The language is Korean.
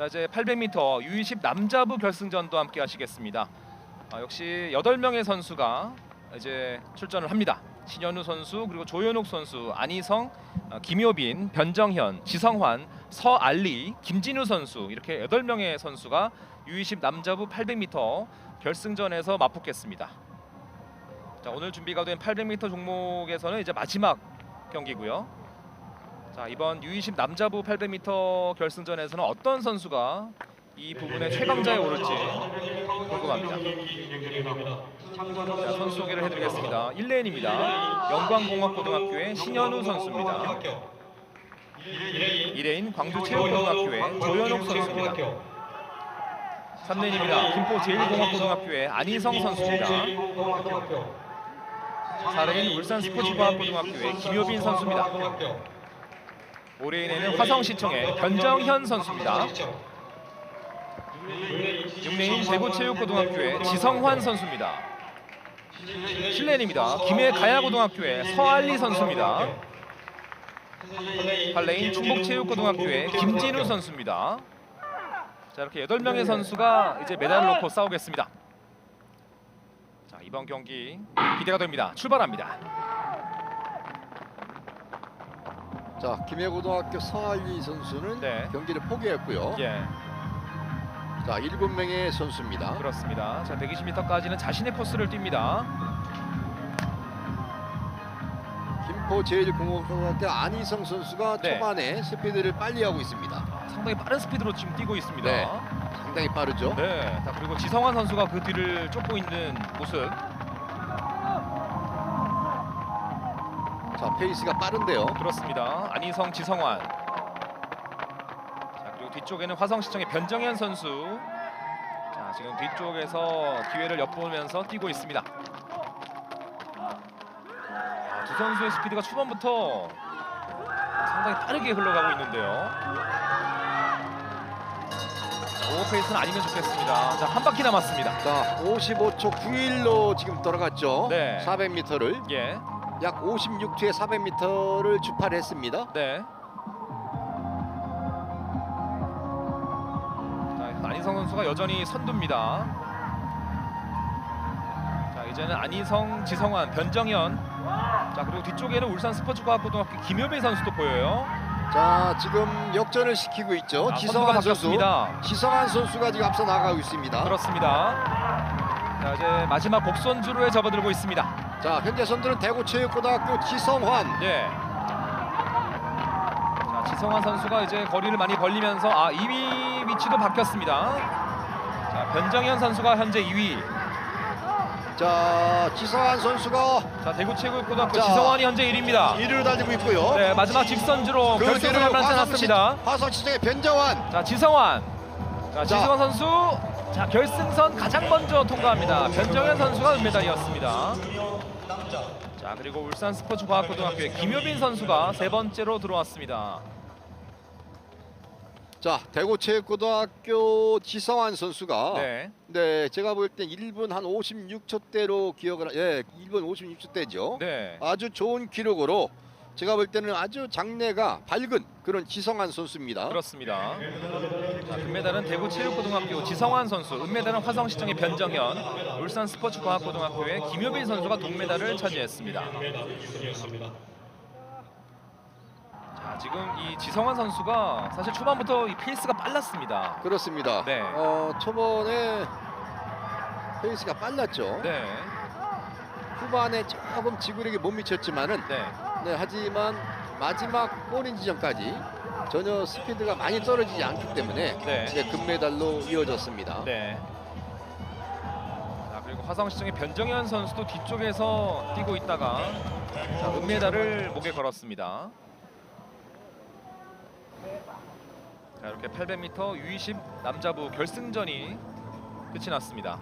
자 이제 800m U20 남자부 결승전도 함께 하시겠습니다. 아, 역시 8명의 선수가 이제 출전을 합니다. 신현우 선수 그리고 조현욱 선수, 안희성, 아, 김효빈, 변정현, 지성환, 서알리, 김진우 선수 이렇게 8명의 선수가 U20 남자부 800m 결승전에서 맞붙겠습니다. 자 오늘 준비가 된 800m 종목에서는 이제 마지막 경기고요. 자 이번 U20 남자부 800m 결승전에서는 어떤 선수가 이 부분의 최강자에 오를지 궁금합니다. 자, 선수 소개를 해드리겠습니다. 1레인입니다. 영광공학고등학교의 신현우 선수입니다. 2레인 광주체육고등학교의 조현옥 선수입니다. 3레인입니다. 김포 제1공학고등학교의 안희성 선수입니다. 4레인 울산 스포츠과학고등학교의 김효빈 선수입니다. 5레인에는 화성 시청의 변정현 선수입니다. 6레인 대구체육고등학교의 지성환 선수입니다. 7레인입니다. 김해 가야고등학교의 서알리 선수입니다. 8레인 충북체육고등학교의 김진우 선수입니다. 자 이렇게 8명의 선수가 이제 메달을 놓고 싸우겠습니다. 자 이번 경기 기대가 됩니다. 출발합니다. 자 김해고등학교 서한리 선수는 네. 경기를 포기했고요. 예자 일곱 명의 선수입니다. 그렇습니다. 자 120m까지는 자신의 코스를 뜁니다. 김포 제1공학고등학교 안희성 선수가 네. 초반에 스피드를 빨리 하고 있습니다. 상당히 빠른 스피드로 지금 뛰고 있습니다. 네. 상당히 빠르죠. 네, 자, 그리고 지성환 선수가 그 뒤를 쫓고 있는 모습. 자 페이스가 빠른데요. 그렇습니다. 안희성, 지성환. 자, 그리고 뒤쪽에는 화성시청의 변정현 선수. 자, 지금 뒤쪽에서 기회를 엿보면서 뛰고 있습니다. 아, 두 선수의 스피드가 초반부터 상당히 빠르게 흘러가고 있는데요. 자, 오버페이스는 아니면 좋겠습니다. 자, 한 바퀴 남았습니다. 자 55초 91로 지금 돌아갔죠. 네. 400m를 예, 약 56초에 400m를 주파했습니다. 네. 자, 안희성 선수가 여전히 선두입니다. 자, 이제는 안희성, 지성환, 변정현. 자, 그리고 뒤쪽에는 울산 스포츠과학고등학교 김효빈 선수도 보여요. 자 지금 역전을 시키고 있죠. 아, 선수가 선수. 바뀌었습니다. 지성한 선수가 지금 앞서 나가고 있습니다. 그렇습니다. 자, 이제 마지막 곡선주로에 접어들고 있습니다. 자 현재 선두는 대구체육고등학교 지성환. 예. 자, 지성환 선수가 이제 거리를 많이 벌리면서 아 2위 위치도 바뀌었습니다. 자, 변정현 선수가 현재 2위. 자 지성환 선수가 자, 대구 최고고등학교 자. 지성환이 현재 1위입니다. 1위를 달리고 있고요. 네, 마지막 직선주로 그 결승을 뒤로 나타났습니다. 화성시장의 변정환. 자, 지성환. 자, 자. 지성환 선수. 자, 결승선 가장 먼저 통과합니다. 변정현 선수가 은메달이었습니다. 자, 그리고 울산 스포츠과학고등학교의 김효빈 선수가 세 번째로 들어왔습니다. 자 대구체육고등학교 지성환 선수가 네. 네. 제가 볼때 1분 한 56초대로 기억을 하- 예 1분 56초대죠. 네. 아주 좋은 기록으로 제가 볼 때는 아주 장래가 밝은 그런 지성환 선수입니다. 그렇습니다. 자, 금메달은 대구 체육고등학교 지성환 선수, 은메달은 화성시청의 변정현, 울산 스포츠과학고등학교의 김효빈 선수가 동메달을 차지했습니다. 자, 지금 이 지성환 선수가 사실 초반부터 이 페이스가 빨랐습니다. 그렇습니다. 네. 어, 초반에 페이스가 빨랐죠. 네, 후반에 조금 지구력이 못 미쳤지만은 네, 네, 하지만 마지막 꼬린 지점까지 전혀 스피드가 많이 떨어지지 않기 때문에 네. 이제 금메달로 이어졌습니다. 네. 자, 그리고 화성시청의 변정현 선수도 뒤쪽에서 뛰고 있다가 자, 은메달을 목에 걸었습니다. 자, 이렇게 800m U20 남자부 결승전이 끝이 났습니다.